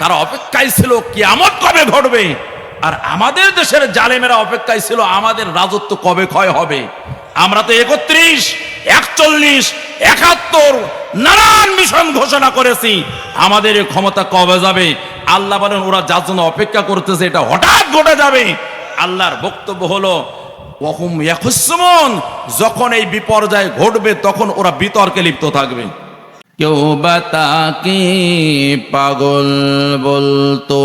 তারা অপেক্ষায় ছিল, কিয়ামত কবে ঘটবে? আর আমাদের দেশের জালেমেরা অপেক্ষায় ছিল, আমাদের রাজত্ব কবে ক্ষয় হবে? আমরা তো একত্রিশ, একচল্লিশ, একাত্তর নানান মিশন ঘোষণা করেছি। আমাদের ক্ষমতা কবে যাবে? আল্লাহ বলেন, ওরা যার জন্য অপেক্ষা করতেছে, এটা হঠাৎ ঘটে যাবে। আল্লাহর বক্তব্য হলো যখন এই বিপর্যয় ঘটবে, তখন ওরা বিতর্কে লিপ্ত থাকবে। কেউ বা তাকে পাগল বলতো।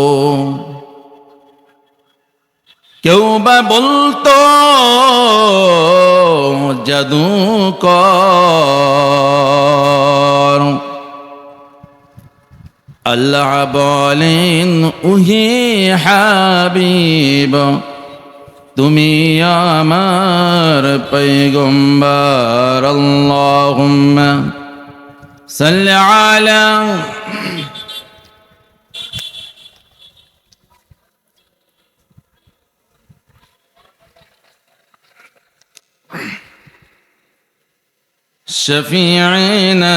কেউ বা বলতো জাদুকর আল্লাহ বলেন উহি হাবিব, তুমি আমার পৈগম্বর আল্লাহুম্মা صل على شفيعنا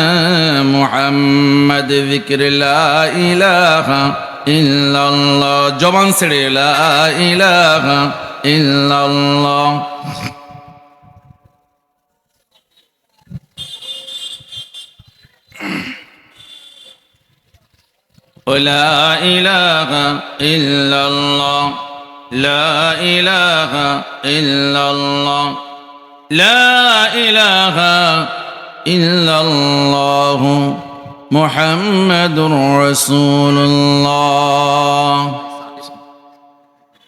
محمد ذكر لا إله إلا الله. جبان سري لا إله إلا الله. ولا إله إلا الله لا إله إلا الله لا إله إلا الله محمد رسول الله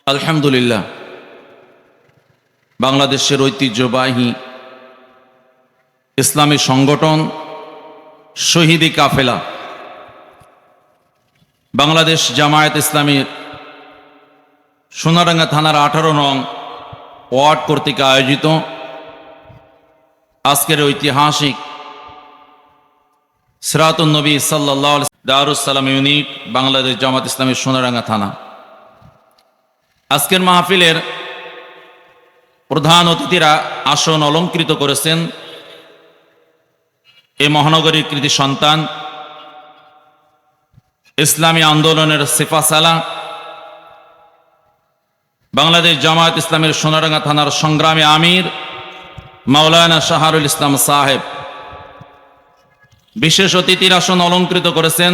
আলহামদুলিল্লাহ বাংলাদেশের ঐতিহ্যবাহী ইসলামী সংগঠন শহীদি কাফেলা বাংলাদেশ জামায়াত ইসলামীর সোনারাঙ্গা থানার আঠারো নং ওয়ার্ড কর্তৃক আয়োজিত আজকের ঐতিহাসিক সিরাতুন নবী সাল্লাহ দারুসালাম ইউনিট বাংলাদেশ জামাত ইসলামের সোনারাঙ্গা থানা। আজকের মাহফিলের প্রধান অতিথিরা আসন অলঙ্কৃত করেছেন এ মহানগরীর কৃতি সন্তান ইসলামী আন্দোলনের সেফাসালা, বাংলাদেশ জামায়াত ইসলামের সোনারঙ্গা থানার সংগ্রামী আমির মাওলানা শাহরুল ইসলাম সাহেব। বিশেষ অতিথির আসন অলঙ্কৃত করেছেন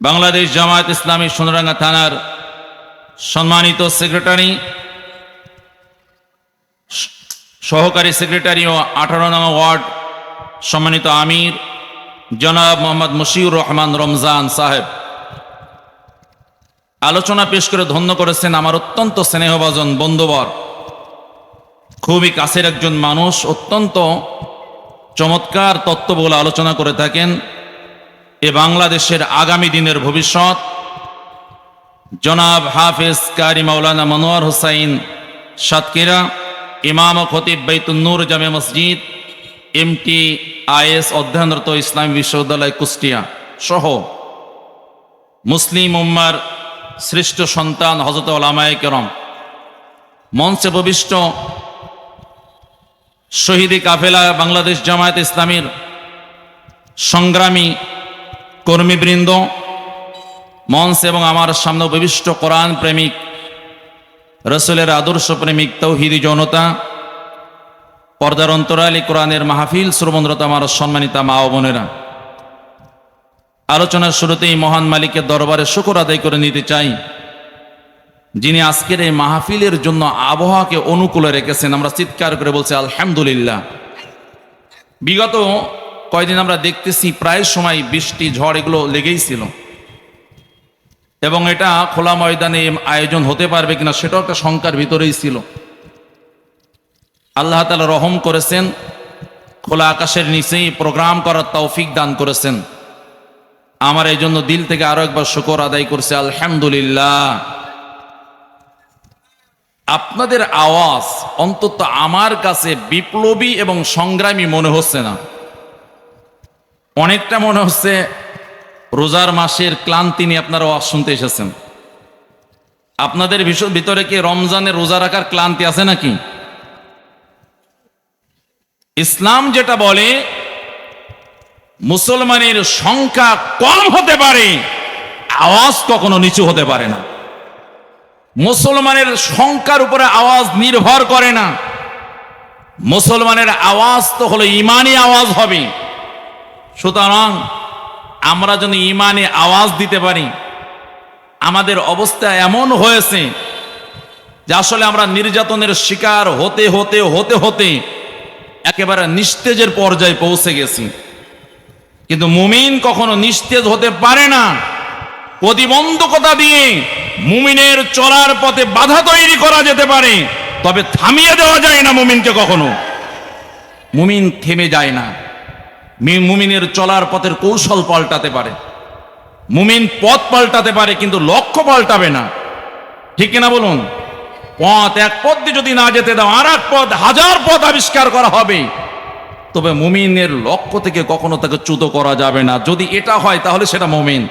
বাংলাদেশ জামায়াত ইসলামী সোনারঙ্গা থানার সম্মানিত সেক্রেটারি, সহকারী সেক্রেটারি ও আঠারো নং ওয়ার্ড সম্মানিত আমির জনাব মোহাম্মদ মশিউর রহমান রমজান সাহেব। আলোচনা পেশ করে ধন্য করেছেন আমার অত্যন্ত স্নেহভাজন বন্ধুবর। খুবই কাছের একজন মানুষ, অত্যন্ত চমৎকার তত্ত্ব বলে আলোচনা করে থাকেন। এ বাংলাদেশের আগামী দিনের ভবিষ্যৎ। জনাব হাফেজ কারি মাওলানা মনোয়ার হুসাইন সাতকিরা ইমাম খতিব বাইতুন্নুর জামে মসজিদ এমটি আইএস অধ্যয়নরত ইসলামী বিশ্ববিদ্যালয় কুষ্টিয়া সহ মুসলিম উম্মার শ্রেষ্ঠ সন্তান হজরত ওলামায় কেরম মঞ্চে প্রবিষ্ট শহীদি কাফেলা বাংলাদেশ জামায়াত ইসলামীর সংগ্রামী কর্মীবৃন্দ মঞ্চ এবং আমার সামনে উপবিষ্ট কোরআন প্রেমিক রসুলের আদর্শ প্রেমিক তৌহিদি জনতা পর্দার অন্তরালী কোরআনের মাহফিল শ্রবণরত আমার সম্মানিতা মা ও বোনেরা। আলোচনার শুরুতেই মহান মালিকের দরবারে শুকর আদায় করে নিতে চাই। যিনি আজকের এই মাহফিলের জন্য আবহাওয়াকে অনুকূলে রেখেছেন, আমরা চিৎকার করে বলছি, আলহামদুলিল্লাহ। বিগত কয়দিন আমরা দেখতেছি, প্রায় সময় বৃষ্টি, ঝড় এগুলো লেগেই ছিল। এবং এটা খোলা ময়দানে আয়োজন হতে পারবে কিনা সেটাও একটা শঙ্কার ভিতরেই ছিল। আল্লাহ তালা রহম করেছেন, খোলা আকাশের নিচেই প্রোগ্রাম করার তৌফিক দান করেছেন। আমার এই জন্য দিল থেকে আরও একবার শুকর আদায় করছে, আলহামদুলিল্লাহ। আপনাদের আওয়াজ অন্তত আমার কাছে বিপ্লবী এবং সংগ্রামী মনে হচ্ছে না। অনেকটা মনে হচ্ছে রোজার মাসের ক্লান্তি নিয়ে আপনারা আওয়াজ শুনতে এসেছেন। আপনাদের ভিতরে কি রমজানের রোজা রাখার ক্লান্তি আছে নাকি? ইসলাম যেটা বলে, মুসলমানের সংখ্যা কম হতে পারে, আওয়াজ কখনো নিচু হতে পারে না। মুসলমানের সংখ্যার উপরে আওয়াজ নির্ভর করে না। মুসলমানের আওয়াজ তো হলো ইমানি আওয়াজ হবে। সুতরাং আমরা যদি ইমানে আওয়াজ দিতে পারি, আমাদের অবস্থা এমন হয়েছে যে আসলে আমরা নির্যাতনের শিকার হতে হতে হতে হতে একেবারে নিস্তেজের পর্যায়ে পৌঁছে গেছি। কিন্তু মুমিন কখনো নিস্তেজ হতে পারে না। প্রতিবন্ধকতা দিয়ে মুমিনের চলার পথে বাধা তৈরি করা যেতে পারে, তবে থামিয়ে দেওয়া যায় না মুমিনকে কখনো। মুমিন থেমে যায় না। মুমিনের চলার পথের কৌশল পাল্টাতে পারে। মুমিন পথ পাল্টাতে পারে, কিন্তু লক্ষ্য পাল্টাবে না। ঠিক কিনা বলুন? পথ, এক পথ দিয়ে যদি না যেতে দাও আর এক পথ, হাজার পথ আবিষ্কার করা হবে। তবে মুমিনের লক্ষ্য থেকে কখনো তাকে চ্যুত করা যাবে না। যদি এটা হয়, তাহলে সেটা মুমিন।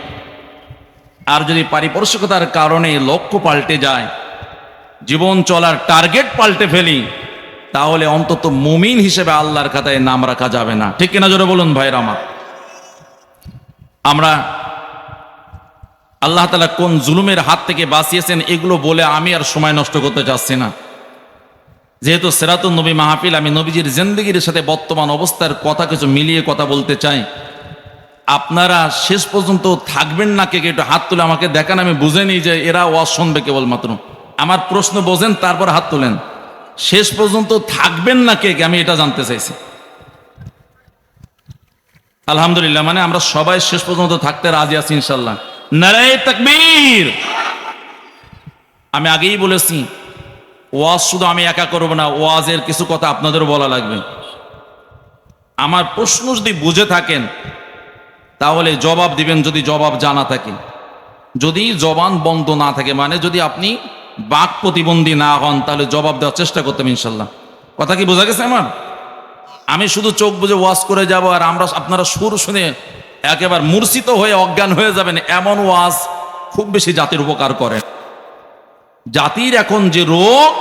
আর যদি পারিপার্শ্বিকতার কারণে লক্ষ্য পাল্টে যায়, জীবন চলার টার্গেট পাল্টে ফেলি, তাহলে অন্তত মুমিন হিসেবে আল্লাহর খাতায় নাম রাখা যাবে না। ঠিক কিনা জোরে বলুন ভাইয়ের আমার? আমরা আল্লাহ তালা কোন জুলুমের হাত থেকে বাঁচিয়েছেন, এগুলো বলে আমি আর সময় নষ্ট করতে চাচ্ছি না। যেহেতু সেরাতুল নবী মাহফিল, আমি নবীজির জিন্দগির সাথে বর্তমান অবস্থার কথা কিছু মিলিয়ে কথা বলতে চাই। আপনারা শেষ পর্যন্ত থাকবেন না, কে একটু হাত তুলে আমাকে দেখান, আমি বুঝে নিই যে এরা ওয়াজ শুনবে কেবলমাত্র। আমার প্রশ্ন বোঝেন, তারপর হাত তোলেন। শেষ পর্যন্ত থাকবেন না, কে কে, আমি এটা জানতে চাইছি। আলহামদুলিল্লাহ মানে আমরা সবাই শেষ পর্যন্ত থাকতে রাজি আছি ইনশাল্লাহ নারায় তাকবীর। আমি আগেই বলেছি, ওয়াজ শুধু আমি একা করব না, ওয়াজের কিছু কথা আপনাদের বলা লাগবে। আমার প্রশ্ন যদি বুঝে থাকেন, তাহলে জবাব দিবেন যদি জবাব জানা থাকে। যদি জবান বন্ধ না থাকে মানে যদি আপনি বাক প্রতিবন্ধী না হন, তাহলে জবাব দেওয়ার চেষ্টা করতাম ইনশাল্লাহ। কথা কি বোঝা গেছে আমার? আমি শুধু চোখ বুঝে ওয়াজ করে যাব, আর আমরা আপনারা সুর শুনে একেবারে মূর্ছিত হয়ে অজ্ঞান হয়ে যাবেন, এমন ওয়াজ খুব বেশি জাতির উপকার করে জাতির এখন যে রোগ,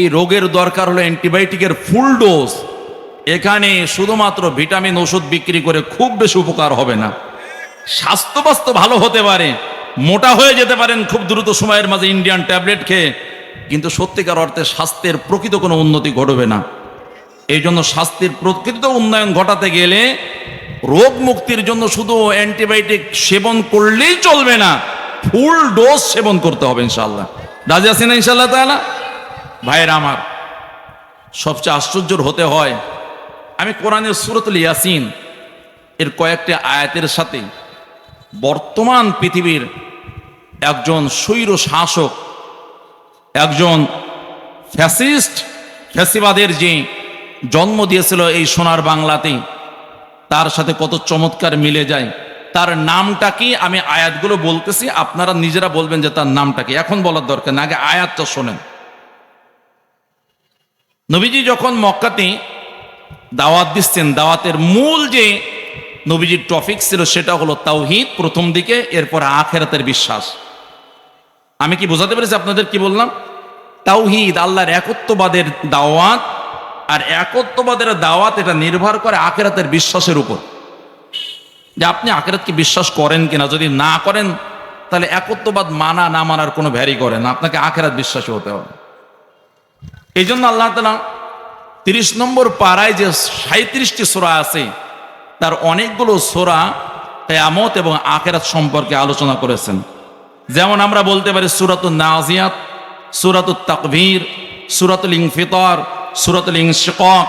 এই রোগের দরকার হলো অ্যান্টিবায়োটিকের ফুল ডোজ। এখানে শুধুমাত্র ভিটামিন ওষুধ বিক্রি করে খুব বেশি উপকার হবে না। স্বাস্থ্য বাস্তব ভালো হতে পারে, মোটা হয়ে যেতে পারেন খুব দ্রুত সময়ের মাঝে ইন্ডিয়ান ট্যাবলেট খেয়ে, কিন্তু সত্যিকার অর্থে স্বাস্থ্যের প্রকৃত কোনো উন্নতি ঘটবে না। এই জন্য স্বাস্থ্যের প্রকৃত উন্নয়ন ঘটাতে গেলে রোগ মুক্তির জন্য শুধু অ্যান্টিবায়োটিক সেবন করলেই চলবে না, ফুল ডোজ সেবন করতে হবে ইনশাল্লাহ রাজি আছেন ইনশাল্লাহ তাহলে ভাইয়ের আমার, সবচেয়ে আশ্চর্যর হতে হয়, আমি কোরআনের সুরতুল ইয়াসিন এর কয়েকটি আয়াতের সাথে বর্তমান পৃথিবীর একজন স্বৈর শাসক, একজন ফ্যাসিস্ট, ফ্যাসিবাদের যে জন্ম দিয়েছিল এই সোনার বাংলাতে তার সাথে কত চমৎকার মিলে যায়। তার নামটা কি? আমি আয়াতগুলো বলতেছি, আপনারা নিজেরা বলবেন যে তার নামটা কি। এখন বলার দরকার না আগে আয়াতটা শোনেন। নবীজি যখন মক্কাতে দাওয়াত দিচ্ছেন, দাওয়াতের মূল যে নবীজির টপিক ছিল সেটা হলো তাওহিদ, প্রথম দিকে, এরপর আখেরাতের বিশ্বাস। আমি কি বোঝাতে পেরেছি আপনাদের কি বললাম? তাওহিদ, আল্লাহর একত্ববাদের দাওয়াত আর একত্ববাদের দাওয়াত এটা নির্ভর করে আখেরাতের বিশ্বাসের উপর। যে আপনি আখেরাতকে বিশ্বাস করেন কিনা, যদি না করেন, তাহলে একত্ববাদ মানা, না মানার কোনো ভ্যারি করে না। আপনাকে আখেরাত বিশ্বাসী হতে হবে। এই জন্য আল্লাহ তালা তিরিশ নম্বর পাড়ায় যে সাঁত্রিশটি সোরা আছে, তার অনেকগুলো সোরা কেয়ামত এবং আখেরাত সম্পর্কে আলোচনা করেছেন। যেমন আমরা বলতে পারি সুরাতুল নাজিয়াত সুরাতুল তাকভীর সুরাতুল ইংফিতর সুরাতুল ইংশিকক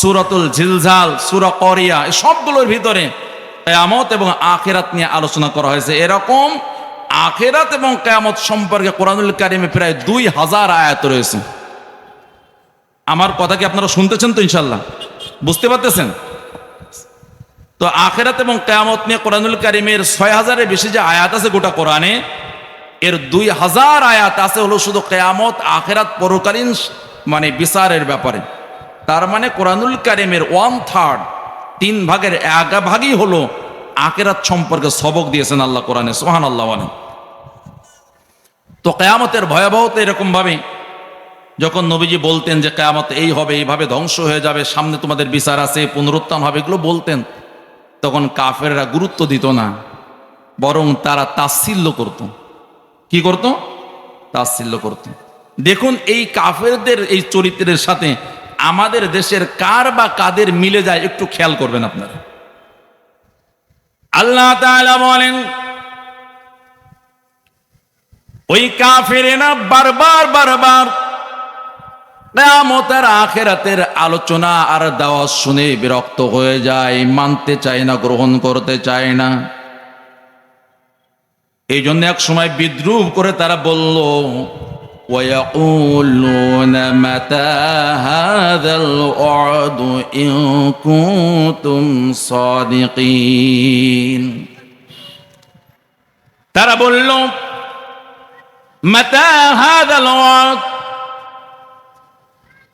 সুরতুল ঝিলঝাল সুরা করিয়া, এই সবগুলোর ভিতরে কেয়ামত এবং আখেরাত নিয়ে আলোচনা করা হয়েছে। এরকম আখেরাত এবং কেয়ামত সম্পর্কে কোরআনুল কারিমে প্রায় দুই হাজার আয়াত রয়েছে। আমার কথা কি আপনারা শুনতেছেন তো ইনশাল্লাহ বুঝতে পারতেছেন? তো আখেরাত এবং কেয়ামত নিয়ে কোরআনুল কারিমের ছয় হাজারের বেশি যে আয়াত আছে গোটা কোরআনে, এর দুই হাজার আয়াত আছে হলো শুধু কেয়ামত, আখেরাত, পরকালীন মানে বিচারের ব্যাপারে। তার মানে কোরআনুল কারিমের ওয়ান থার্ড তিন ভাগের এক ভাগই হলো আকেরাত সম্পর্কে সবক দিয়েছেন আল্লাহ কোরআনে সোহান আল্লাহ তো কেয়ামতের ভয়াবহতা এরকম ভাবে যখন নবীজি বলতেন যে কেয়ামত এই হবে, এইভাবে ধ্বংস হয়ে যাবে, সামনে তোমাদের বিচার আছে, পুনরুত্থান হবে, এগুলো বলতেন। তখন কাফেররা গুরুত্ব দিত না, বরং তারা তাচ্ছিল্য করত। কি করত? তাচ্ছিল্য করত। দেখুন, এই কাফেরদের, এই চরিত্রের সাথে আমাদের দেশের কার বা কাদের মিলে যায়, একটু খেয়াল করবেন আপনারা। আল্লাহ বলেন, ওই কাফেরেনা বারবার বারবার কেয়ামতের আখেরাতের আলোচনা আর দাওয়া শুনে বিরক্ত হয়ে যায়, মানতে চায় না, গ্রহণ করতে চায় না। এই জন্য এক সময় বিদ্রুপ করে তারা বলল ويقولون متى هذا الوعد إن كنتم صادقين তারা বলল মাতা হাদাল ওয়াদ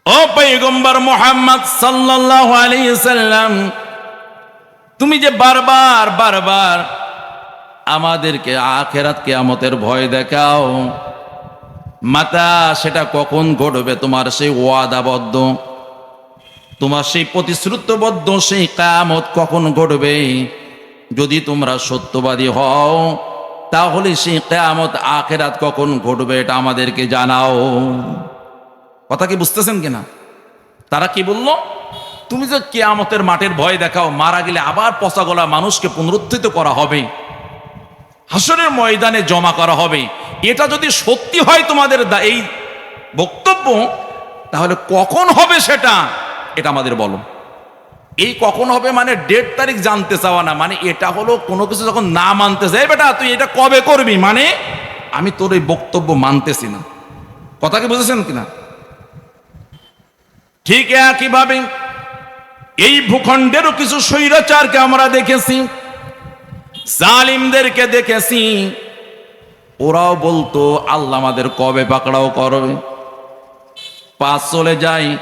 ও পৈগম্বর মোহাম্মদ সাল্লাল্লাহু আলাইহি সাল্লাম তুমি যে বারবার বারবার আমাদেরকে আখেরাত কিয়ামতের ভয় দেখাও মাতা, সেটা কখন ঘটবে? তোমার সেই ওয়াদাবদ্ধ, তোমার সেই প্রতিশ্রুতবদ্ধ, সেই কামত কখন ঘটবে? যদি তোমরা সত্যবাদী হও, তাহলে সেই কেয়ামত আখেরাত কখন ঘটবে, এটা আমাদেরকে জানাও। কথা কি বুঝতেছেন কিনা? তারা কি বলল? তুমি যে কেয়ামতের মাঠের ভয় দেখাও, মারা গেলে আবার পচা গলা মানুষকে পুনরুত্থিত করা হবে। হাসরের ময়দানে জমা করা হবে। এটা যদি সত্যি হয় তোমাদের এই বক্তব্য, তাহলে কখন হবে সেটা? এটা আমাদের বলো। এই কখন হবে মানে ডেট তারিখ জানতে চাওয়া না মানে এটা হলো কোনো কিছু যখন না মানতে চাই বেটা, তুই এটা কবে করবি? মানে আমি তোর এই বক্তব্য মানতেছি না। কথা কি বুঝেছেন কিনা? ঠিক একইভাবে এই ভূখণ্ডেরও কিছু স্বৈরাচারকে আমরা দেখেছি। জালিমদেরকে দেখেছি। ওরাও বলতো, আল্লাহ আমাদের কবে পাকড়াও করবে? পাঁচ চলে যায়,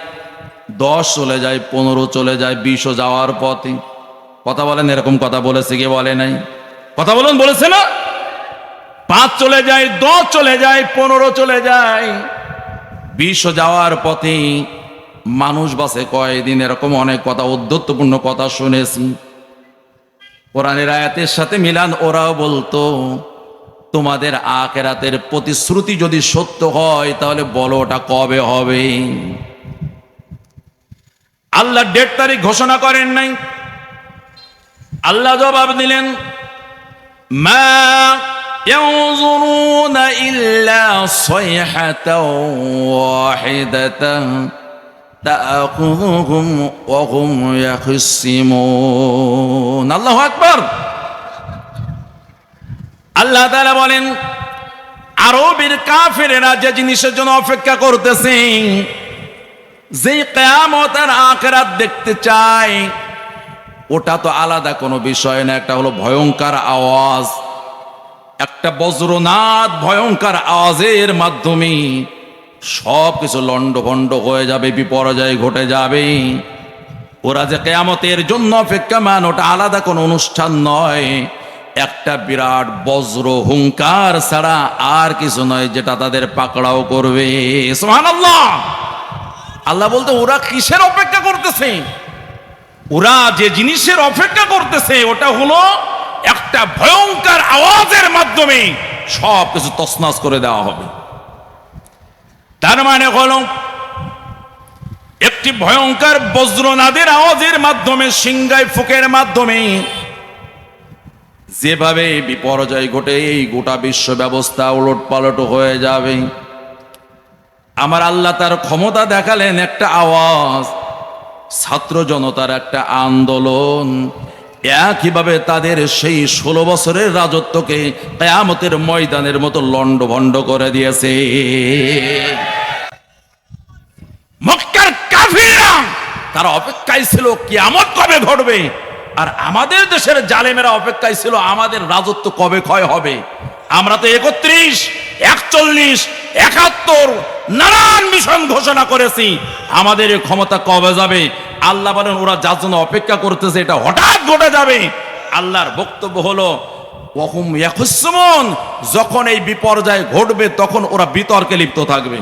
দশ চলে যায়, পনেরো চলে যায়, বিশও যাওয়ার পথে। কথা বলেন, এরকম কথা বলেছে কে বলে নাই? কথা বলুন, বলেছে না? পাঁচ চলে যায়, দশ চলে যায়, পনেরো চলে যায়, বিশও যাওয়ার পথে মানুষ বাসে কয়দিন, এরকম অনেক কথা, উদ্ধত্তপূর্ণ কথা শুনেছি। কোরআনের আয়াতের সাথে মিলান ওরাও বলতো তোমাদের আখেরাতের প্রতিশ্রুতি যদি সত্য হয় তাহলে বলো ওটা কবে হবে আল্লাহ ডেট তারিখ ঘোষণা করেন নাই আল্লাহ জবাব দিলেন মা ينظرون إلا صيحة واحدة تأخذهم وهم يخصمون الله أكبر আল্লাহ তাআলা বলেন আরবের কাফেরেরা যে জিনিসের জন্য অপেক্ষা করতেছে যে কেয়ামত আর আখেরাত দেখতে চায় ওটা তো আলাদা কোনো বিষয় না একটা হলো ভয়ঙ্কর আওয়াজ একটা বজ্রনাদ ভয়ঙ্কর আওয়াজের মাধ্যমে সব কিছু লণ্ডভণ্ড হয়ে যাবে, বিপর্যয় ঘটে যাবে। ওরা যে কেয়ামতের জন্য অপেক্ষামান ওটা আলাদা কোনো অনুষ্ঠান নয়। একটা বিরাট বজ্র হুঙ্কার ছাড়া আর কিছু নয় যেটা তাদের পাকড়াও করবে। সুবহানাল্লাহ! আল্লাহ বলতে, ওরা কিসের অপেক্ষা করতেছে? ওরা যে জিনিসের অপেক্ষা করতেছে, ওটা হলো একটা ভয়ঙ্কর আওয়াজের মাধ্যমে সব কিছু তছনছ করে দেওয়া হবে। তার মানে হলো, একটি ভয়ঙ্কর বজ্রনাদের আওয়াজের মাধ্যমে সিংগাই ফুকের মাধ্যমে, যেভাবে বিপর্যয় ঘটে, এই গোটা বিশ্ব ব্যবস্থা উলট পালট হয়ে যাবে। আমার আল্লাহ তার ক্ষমতা দেখালেন একটা আওয়াজ, ছাত্র জনতার একটা আন্দোলন। একইভাবে তাদের সেই ষোলো বছরের রাজত্বকে কেয়ামতের ময়দানের মতো লণ্ডভণ্ড করে দিয়েছে। মক্কার তারা অপেক্ষায় ছিল, কিয়ামত কবে ঘটবে? আর আমাদের দেশের জালেমেরা অপেক্ষায় ছিল, আমাদের রাজত্ব কবে ক্ষয় হবে? আমরা তো একত্রিশ, একচল্লিশ, একাত্তর নানান মিশন ঘোষণা করেছি। আমাদের ক্ষমতা কবে যাবে? আল্লাহ বলেন, ওরা যার জন্য অপেক্ষা করতেছে, এটা হঠাৎ ঘটে যাবে। আল্লাহর বক্তব্য হলো যখন এই বিপর্যয় ঘটবে, তখন ওরা বিতর্কে লিপ্ত থাকবে।